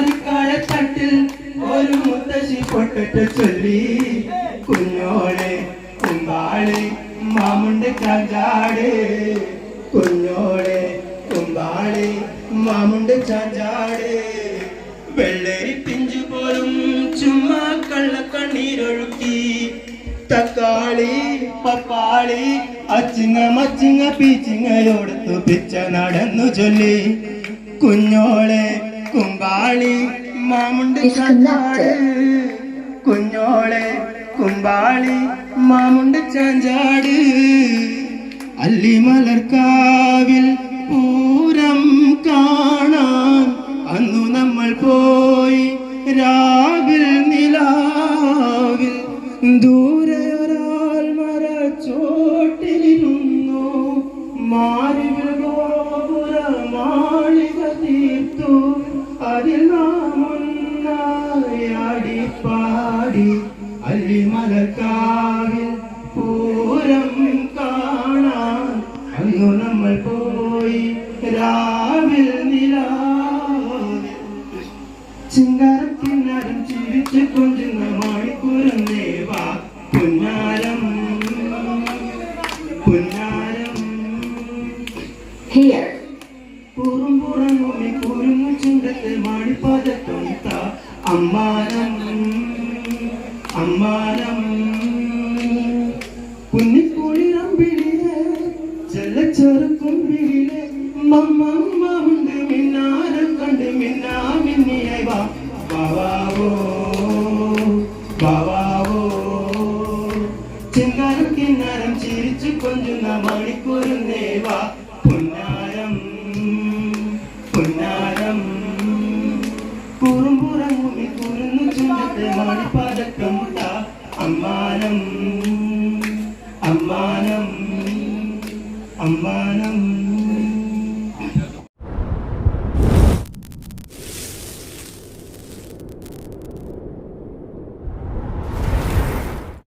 കാലത്തട്ടിൽ ഒരു മുത്തശ്ശി പൊട്ടറ്റ ചൊല്ലി. കുഞ്ഞോളെ കുമ്പാളെ മാമുണ്ട് ചാഞ്ചാടെ. കുഞ്ഞോളെ കുമ്പാളെ മാമുണ്ട് ചാഞ്ചാടെ. വെള്ളരി പിഞ്ചു പോലും ചുമ്മാ കള്ളക്കണ്ണീരൊഴുക്കി. തക്കാളി പപ്പാളി അച്ചിങ്ങ മച്ചിങ്ങ പീച്ചിങ്ങയോടത്തു പിച്ച നടന്നു ചൊല്ലി. കുഞ്ഞോളെ കുമ്പാളി മാമുണ്ട് ചാഞ്ചാട്. കുഞ്ഞോളെ കുമ്പാളി മാമുണ്ട് ചാഞ്ചാട്. അല്ലിമലർക്കാവിൽ പൂരം കാണാൻ അന്നു നമ്മൾ പോയി രാവിൽ നിലാവിൽ ദൂരെ അതിൽ നാം പാടി അല്ലിമലക്കാവിൽ പൂരം കാണാൻ. അന്നു നമ്മൾ പോയി രാവിൽ ചിങ്കാരക്കിന്നാരം ചിരിച്ചു കൊഞ്ചുന്ന മാണിക്കൂരം ദേവാ. പുന്നാരം. പുന്നാരം. Here. മാണിപ്പാദത്തൊണ്ട അമ്മാനം അമ്മാനം കുഞ്ഞിക്കുളിരമ്പിളിലെ ചെല്ലച്ചെറുക്കുമ്പിളിലെ മമ്മമ്മണ്ട് മിന്നാരം കണ്ട് മിന്നാ മിന്നിയായി വാ. വാവാവോ വാവാവോ. ചിങ്കാരം കിന്നാരം ചിരിച്ചു കൊഞ്ചുന്ന മണിക്കൂറും ദേവാ പൊന്നാരം പുന്നാരം. ചുണ്ടത്തെ അമ്മാനം. അമ്മാനം. അമ്മാനം.